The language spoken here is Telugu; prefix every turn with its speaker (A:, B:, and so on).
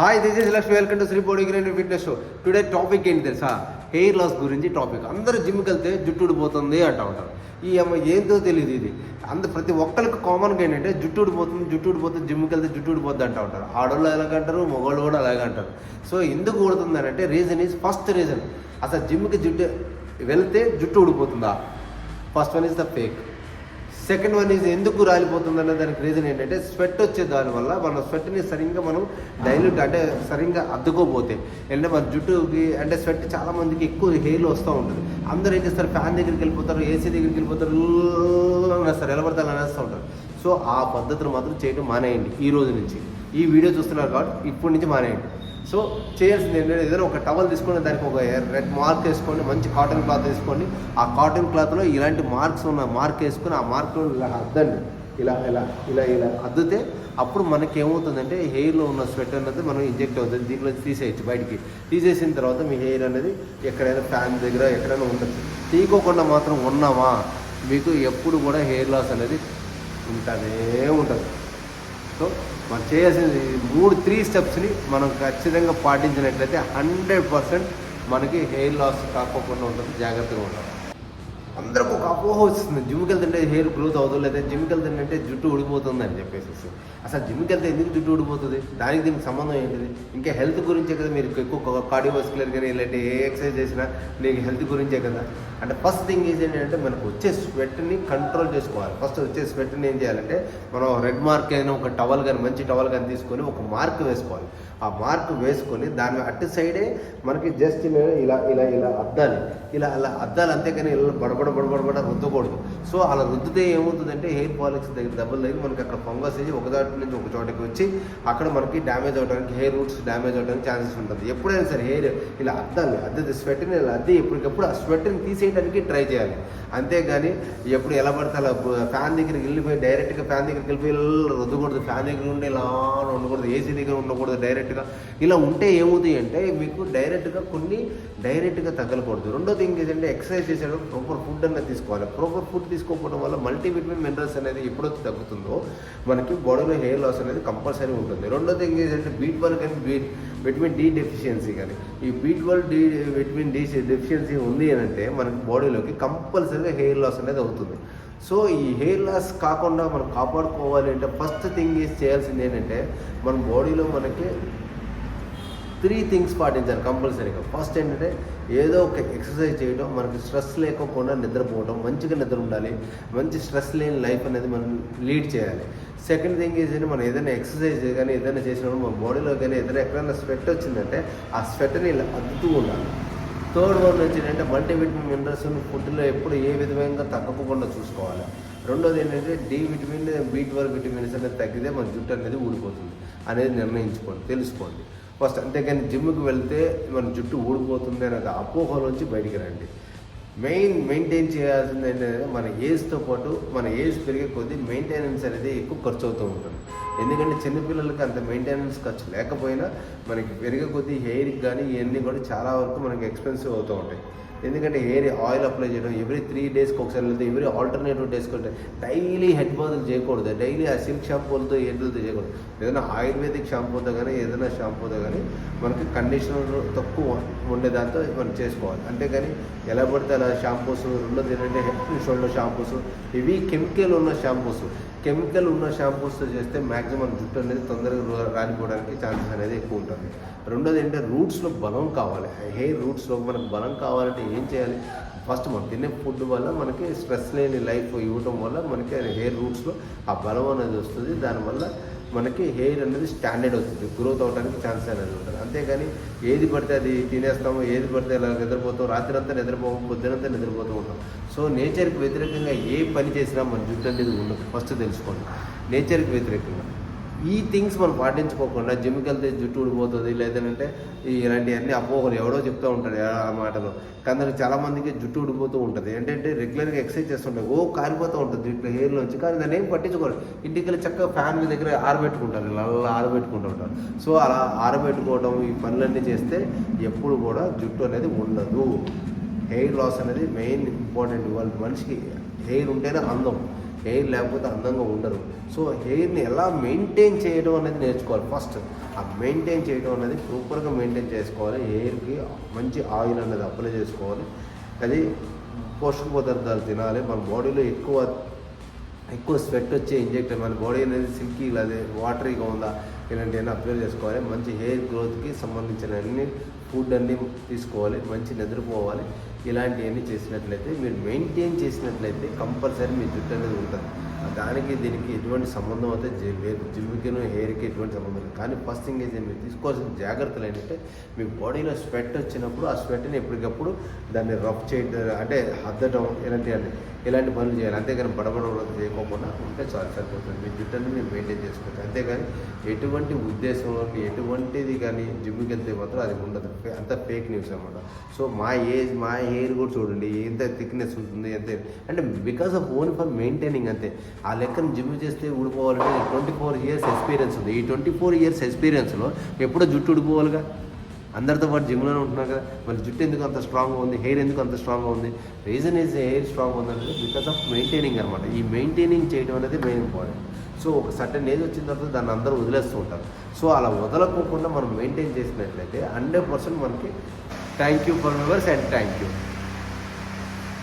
A: Hi this is Lakshmi welcome to Shri body green fitness show today topic ఏంటి తెలుసా? హెయిర్ లాస్ గురించి టాపిక్ అందరూ జిమ్కి వెళ్తే జుట్టు ఊడిపోతుంది అంటూ ఉంటారు. ఈ అమ్మ ఏందో తెలియదు ఇది. అంత ప్రతి ఒక్కరికి కామన్గా ఏంటంటే జుట్టు ఊడిపోతుంది జుట్టు ఊడిపోతుంది జిమ్కి వెళ్తే జుట్టు ఊడిపోద్ది అంటూ ఉంటారు. ఆడవాళ్ళు ఎలాగంటారు మగవాళ్ళు కూడా అలాగే అంటారు. సో ఎందుకు ఊడుతుంది అని అంటే రీజన్ ఈజ్ ఫస్ట్ రీజన్ అసలు జిమ్కి జుట్టు వెళ్తే జుట్టు ఊడిపోతుందా first one is the fake second one is ఎందుకు రాలిపోతుంది అనే దానికి రీజన్ ఏంటంటే స్వెట్ వచ్చే దానివల్ల మన స్వెట్ని సరిగ్గా మనం డైల్యూట్ అంటే సరిగ్గా అద్దుకోపోతే అంటే మన జుట్టుకి అంటే స్వెట్ చాలా మందికి ఎక్కువ హెయిల్ వస్తూ ఉంటుంది. అందరూ ఏం చేస్తారు? ఫ్యాన్ దగ్గరికి వెళ్ళిపోతారు ఏసీ దగ్గరికి వెళ్ళిపోతారు అనేస్తారు ఎలా పడతారు అనేస్తూ ఉంటారు. సో ఆ పద్ధతులు మాత్రం చేయడం మానేయండి ఈ రోజు నుంచి. ఈ వీడియో చూస్తున్నారు కాబట్టి ఇప్పటి నుంచి మానేయండి. సో చేయాల్సింది ఏంటంటే ఏదైనా ఒక టవల్ తీసుకొని దానికి ఒక రెడ్ మార్క్ వేసుకోండి మంచి కాటన్ క్లాత్ వేసుకోండి ఆ కాటన్ క్లాత్లో ఇలాంటి మార్క్స్ ఉన్న మార్క్ వేసుకొని ఆ మార్క్లో ఇలా అద్దండి. ఇలా ఇలా ఇలా ఇలా అద్దితే అప్పుడు మనకి ఏమవుతుందంటే హెయిర్లో ఉన్న స్వెట్ అనేది మనం ఇంజెక్ట్ అవుతుంది దీంట్లో తీసేయచ్చు బయటికి. తీసేసిన తర్వాత మీ హెయిర్ అనేది ఎక్కడైనా ఫ్యాన్ దగ్గర ఎక్కడైనా ఉండొచ్చు. తీకోకుండా మాత్రం ఉన్నామా? మీకు ఎప్పుడు కూడా హెయిర్ లాస్ అనేది ఉంటూనే ఉంటుంది. సో మనం చేయాల్సింది మూడు త్రీ స్టెప్స్ని మనం ఖచ్చితంగా పాటించినట్లయితే హండ్రెడ్ పర్సెంట్ మనకి హెయిర్ లాస్ కాకపోకుండా ఉంటుంది. జాగ్రత్తగా ఉంటుంది అందరికి ఒక అపోహ వస్తుంది జిమ్కి వెళ్తుంటే హెయిర్ గ్రోత్ అవుతుంది లేదా జిమ్కి వెళ్తుంటే జుట్టు ఊడిపోతుంది అని చెప్పేసి అసలు జిమ్కి వెళ్తే ఎందుకు జుట్టు ఊడిపోతుంది? దానికి దీనికి సంబంధం ఏంటిది? ఇంకా హెల్త్ గురించే కదా మీరు ఎక్కువ కార్డియోవాస్కులర్ కానీ ఇలాంటి ఏ ఎక్సర్సైజ్ చేసినా నీకు హెల్త్ గురించే కదా? అంటే ఫస్ట్ థింగ్ ఈజ్ ఏంటంటే మనకు వచ్చే స్వెట్ని కంట్రోల్ చేసుకోవాలి. ఫస్ట్ వచ్చే స్వెట్ని ఏం చేయాలంటే మనం రెడ్ మార్క్ అయినా ఒక టవల్ కానీ మంచి టవల్ కానీ తీసుకొని ఒక మార్క్ వేసుకోవాలి. ఆ మార్క్ వేసుకొని దాని అటు సైడే మనకి జస్ట్ ఇలా ఇలా ఇలా అద్దాలి. ఇలా అలా అద్దాలి అంతేకాని ఇలా బడబడ బడబడబడ రుద్దకూడదు. సో అలా రుద్దితే ఏమవుతుందంటే హెయిర్ పాలిక్స్ దగ్గర దెబ్బలు తగ్గి మనకి అక్కడ ఫంగస్ అయ్యి ఒక దాటి నుంచి ఒక చోటకి వచ్చి అక్కడ మనకి డ్యామేజ్ అవడానికి హెయిర్ రూట్స్ డ్యామేజ్ అవడానికి ఛాన్సెస్ ఉంటుంది. ఎప్పుడైనా సరే హెయిర్ ఇలా అద్దాలి అద్దది స్వెట్ని ఇలా అద్ది ఎప్పటికప్పుడు ఆ స్వెట్ని తీసేయడానికి ట్రై చేయాలి. అంతేగాని ఎప్పుడు ఎలా పడితే అలా ఫ్యాన్ దగ్గరికి వెళ్ళిపోయి డైరెక్ట్గా ఫ్యాన్ దగ్గరికి వెళ్ళిపోయి రుద్దకూడదు. ఫ్యాన్ దగ్గర ఉండి ఇలా ఉండకూడదు. ఏసీ దగ్గర ఉండకూడదు. డైరెక్ట్ డైరెక్ట్గా ఇలా ఉంటే ఏమవుతుంది అంటే మీకు డైరెక్ట్గా కొన్ని డైరెక్ట్గా తగ్గలకూడదు రెండో థింగ్ ఏంటంటే ఎక్సర్సైజ్ చేసేటప్పుడు ప్రాపర్ ఫుడ్ అనేది తీసుకోవాలి. ప్రాపర్ ఫుడ్ తీసుకోకపోవడం వల్ల మల్టీవిటమిన్ మినరల్స్ అనేది ఎప్పుడైతే తగ్గుతుందో మనకి బాడీలో హెయిర్ లాస్ అనేది కంపల్సరీ ఉంటుంది. రెండో థింగ్ ఏంటంటే బీట్ వల్ కానీ బీట్ విటమిన్ డి డెఫిషియన్సీ కానీ ఈ బీట్ వల్ డి విటమిన్ డి డెఫిషియన్సీ ఉంది అని అంటే మనకి బాడీలోకి కంపల్సరీగా హెయిర్ లాస్ అనేది అవుతుంది. సో ఈ హెయిర్ లాస్ కాకుండా మనం కాపాడుకోవాలి అంటే ఫస్ట్ థింగ్ ఈజ్ చేయాల్సింది ఏంటంటే మన బాడీలో మనకి త్రీ థింగ్స్ పాటించాలి కంపల్సరీగా. ఫస్ట్ ఏంటంటే ఏదో ఒక ఎక్సర్సైజ్ చేయడం మనకి స్ట్రెస్ లేకోకుండా నిద్రపోవడం మంచిగా నిద్ర ఉండాలి మంచి స్ట్రెస్ లేని లైఫ్ అనేది మనం లీడ్ చేయాలి. సెకండ్ థింగ్ ఏంటంటే మనం ఏదైనా ఎక్సర్సైజ్ కానీ ఏదైనా చేసినప్పుడు మన బాడీలో కానీ ఏదైనా ఎక్కడైనా స్వెట్ వచ్చిందంటే ఆ స్వెట్ని ఇలా అద్దుతూ ఉండాలి. థర్డ్ వన్ ఏంటంటే మల్టీవిటమిన్ మినరల్స్ ఫుడ్లో ఎప్పుడు ఏ విధంగా తగ్గకుండా చూసుకోవాలి. రెండోది ఏంటంటే D vitamin B twelve vitamins అనేది తగ్గితే మన జుట్టు అనేది ఊడిపోతుంది అనేది నిర్ణయించుకోండి తెలుసుకోండి. ఫస్ట్ అంతేకాని జిమ్కి వెళ్తే మన జుట్టు ఊడిపోతుంది అనేది నుంచి బయటికి రండి. మెయిన్ మెయింటైన్ చేయాల్సింది ఏంటంటే మన ఏజ్తో పాటు మన ఏజ్ పెరిగే కొద్దీ మెయింటెనెన్స్ అనేది ఎక్కువ ఖర్చు అవుతూ ఉంటుంది. ఎందుకంటే చిన్నపిల్లలకి అంత మెయింటెనెన్స్ ఖర్చు లేకపోయినా మనకి పెరిగే కొద్దీ హెయిర్కి కానీ ఇవన్నీ కూడా చాలా వరకు మనకి ఎక్స్పెన్సివ్ అవుతూ ఉంటాయి. ఎందుకంటే హెయిర్ ఆయిల్ అప్లై చేయడం ఎవ్రీ త్రీ డేస్కి ఒకసారి వెళ్తే ఎవ్రీ ఆల్టర్నేటివ్ డేస్కి ఉంటే డైలీ హెడ్ బాతులు చేయకూడదు. డైలీ ఆ సిల్క్ షాంపూలతో హెడ్లతో చేయకూడదు. ఏదైనా ఆయుర్వేదిక్ షాంపూతో కానీ ఏదైనా షాంపూతో కానీ మనకి కండిషనర్ తక్కువ ఉండే దాంతో మనం చేసుకోవాలి. అంతేగాని ఎలా పడితే అలా షాంపూస్ రెండో ఏంటంటే హెడ్ షోల్డర్ షాంపూస్ ఇవి కెమికల్ ఉన్న షాంపూస్ కెమికల్ ఉన్న షాంపూస్తో చేస్తే మ్యాక్సిమం జుట్టు అనేది తొందరగా రాలిపోవడానికి ఛాన్సెస్ అనేది ఎక్కువ ఉంటుంది. రెండోది ఏంటంటే రూట్స్లో బలం కావాలి. హెయిర్ రూట్స్లో మనకు బలం కావాలంటే ఏం చేయాలి? ఫస్ట్ మనం తినే ఫుడ్ వల్ల మనకి స్ట్రెస్ లేని లైఫ్ ఇవ్వటం వల్ల మనకి హెయిర్ రూట్స్లో ఆ బలం అనేది వస్తుంది. దానివల్ల మనకి హెయిర్ అనేది స్టాండర్డ్ అవుతుంది. గ్రోత్ అవడానికి ఛాన్స్ అనేది ఉంటుంది. అంతేగాని ఏది పడితే అది తినేస్తాము ఏది పడితే అలా నిద్రపోతాం రాత్రి అంతా నిద్రపోము పొద్దునంతా నిద్రపోతూ ఉంటాం. సో నేచర్కి వ్యతిరేకంగా ఏ పని చేసినా మన జుట్టు అనేది ఉండదు. ఫస్ట్ తెలుసుకోండి. నేచర్కి వ్యతిరేకంగా. ఈ థింగ్స్ మనం పాటించుకోకుండా జిమ్కి వెళ్తే జుట్టు ఊడిపోతుంది లేదంటే ఇలాంటివన్నీ అపోహలు ఎవడో చెప్తూ ఉంటాడు ఆ మాటలు. కానీ చాలా మందికి జుట్టు ఊడిపోతూ ఉంటుంది. ఏంటంటే రెగ్యులర్గా ఎక్సర్సైజ్ చేస్తుంటారు. ఓ కారిపోతూ ఉంటుంది హెయిర్ హెయిర్లోంచి కానీ దాన్ని ఏం పట్టించుకోరు. ఇంటికి వెళ్ళి చక్కగా ఫ్యామిలీ దగ్గర ఆరబెట్టుకుంటారు. ఇలా అలా ఆరబెట్టుకుంటూ ఉంటారు. సో అలా ఆరబెట్టుకోవడం ఈ పనులన్నీ చేస్తే ఎప్పుడు కూడా జుట్టు అనేది ఉండదు. హెయిర్ లాస్ అనేది మెయిన్ ఇంపార్టెంట్ వాళ్ళ మనిషికి హెయిర్ ఉంటేనే అందం. హెయిర్ లేకపోతే అందంగా ఉండరు. సో హెయిర్ని ఎలా మెయింటైన్ చేయడం అనేది నేర్చుకోవాలి. ఫస్ట్ ఆ మెయింటైన్ చేయడం అనేది సూపర్గా మెయింటైన్ చేసుకోవాలి. హెయిర్కి మంచి ఆయిల్ అనేది అప్లై చేసుకోవాలి. అది పోషక పదార్థాలు తినాలి. మన బాడీలో ఎక్కువ ఎక్కువ స్వెట్ వచ్చే ఇంజెక్ట్ మన బాడీ అనేది సిల్కీ అదే వాటరీగా ఉందా ఇలాంటివన్నీ అప్లై చేసుకోవాలి. మంచి హెయిర్ గ్రోత్కి సంబంధించిన అన్ని ఫుడ్ అన్ని తీసుకోవాలి. మంచి నిద్రపోవాలి. ఇలాంటివన్నీ చేసినట్లయితే మీరు మెయింటైన్ చేసినట్లయితే కంపల్సరీ మీ జుట్టు అనేది ఉంటుంది. దానికి దీనికి ఎటువంటి సంబంధం అయితే లేదు జిమ్కి హెయిర్కి ఎటువంటి సంబంధం లేదు. కానీ ఫస్ట్ థింగ్ అయితే మీరు తీసుకోవాల్సిన జాగ్రత్తలు ఏంటంటే మీ బాడీలో స్వెట్ వచ్చినప్పుడు ఆ స్వెట్ని ఎప్పటికప్పుడు దాన్ని రఫ్ చేయడం అంటే హద్దటం అంటే ఇలాంటి పనులు చేయాలి. అంతేగాని బడబడ చేయకోకుండా ఉంటే చాలా సరిపోతుంది. మీ జుట్టుని మీరు మెయింటైన్ చేసుకోవచ్చు అంతేగాని ఎటువంటి ఉద్దేశంలోకి ఎటువంటిది కానీ జిమ్కి వెళ్తే మాత్రం అది ఉండదు. అంత ఫేక్ న్యూస్ అనమాట సో మా ఏజ్ మా హెయిర్ కూడా చూడండి. ఎంత థిక్నెస్ ఉంటుంది ఎంత అంటే because of own for maintaining అంతే. ఆ లెక్కన జిమ్ చేస్తే ఊడిపోవాలంటే ట్వంటీ ఫోర్ ఇయర్స్ ఎక్స్పీరియన్స్ ఉంది. ఈ ట్వంటీ ఫోర్ ఇయర్స్ ఎక్స్పీరియన్స్లో ఎప్పుడో జుట్టు ఊడిపోవాలిగా? అందరితో పాటు జిమ్లోనే ఉంటున్నాం కదా. మరి జుట్టు ఎందుకు అంత స్ట్రాంగ్గా ఉంది? హెయిర్ ఎందుకు అంత స్ట్రాంగ్గా ఉంది? రీజన్ ఈజ్ హెయిర్ స్ట్రాంగ్ ఉందంటే బికాస్ ఆఫ్ మెయింటైనింగ్ అనమాట ఈ మెయింటైనింగ్ చేయడం అనేది మెయిన్ ఇంపార్టెంట్. సో ఒక సర్టన్ ఏజ్ వచ్చిన తర్వాత దాన్ని అందరూ వదిలేస్తూ ఉంటారు. సో అలా వదలకోకుండా మనం మెయింటైన్ చేసినట్లయితే హండ్రెడ్ పర్సెంట్ మనకి thank you for members and thank you.